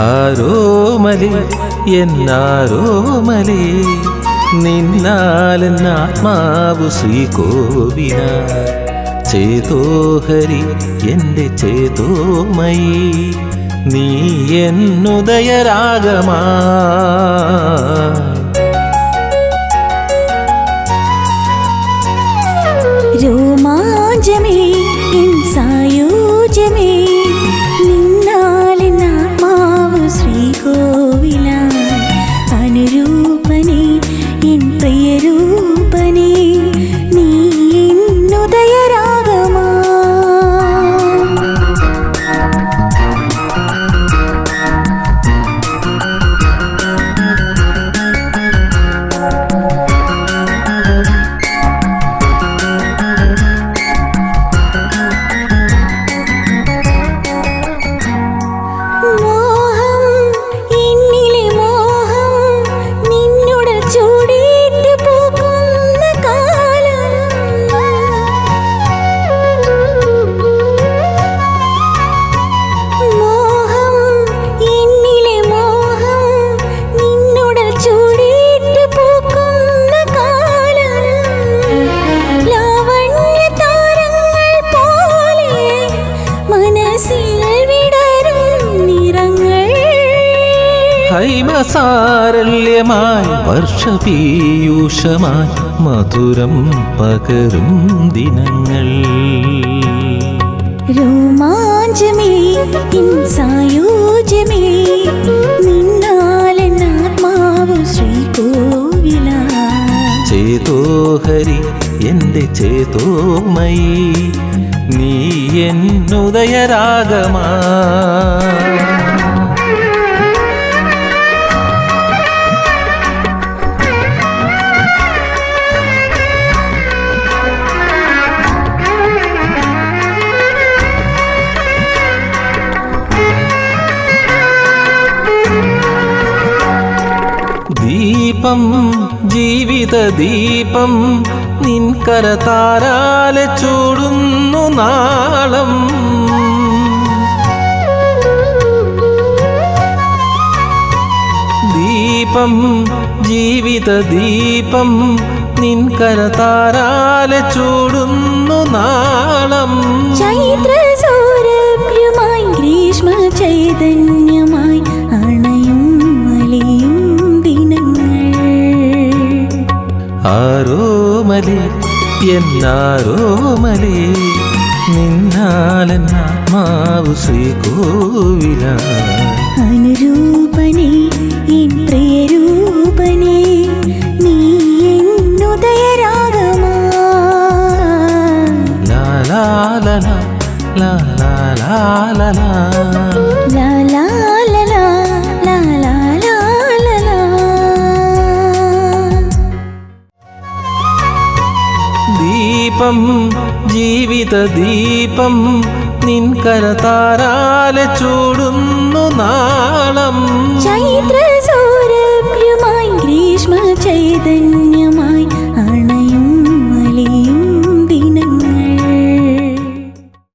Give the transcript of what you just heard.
ആരോമലേ എന്നാരോമലി നിന്നാലെന്നാത്മാവു ശ്രീകോവില ചേതോഹരി എന്റെ ചേതോമയി നീ എന്നുദയരാഗമാ. ഹൈമസാരല്യമായി വർഷപീയൂഷമായി മധുരം പകരും ദിനങ്ങൾ. രോമാഞ്ചമേ ഇൻ സായോജ്യമേ നിന്നാലെന്നാത്മാവ് ശ്രീകോവില. ചേതോഹരി എന്റെ ചേതോമയി നീ എന്നുദയരാഗമാ. ദീപം ജീവിത ദീപം നിൻകര താരാലെ ചൂടുന്നു നാളം. ദീപം ജീവിത ദീപം നിൻകര താരാലെ ചൂടുന്നു നാളം. ചൈത്ര സൗരഭ്യമായി ഗ്രീഷ്മ ചൈതന്യമായി ആരോമലേ എന്നാരോമലേ നിന്നാലെന്നാത്മാവ് ശ്രീകോവില. അനുരൂപനേ എൻ പ്രിയരൂപനേ നീ എന്നുദയരാഗമാ. ലാ ലാ. ദീപം ജീവിത ദീപം നിൻ കരതാരാല ചൂടുന്നു നാളം. ചൈത്ര സൗരഭ്യമായി ഗ്രീഷ്മ ചൈതന്യ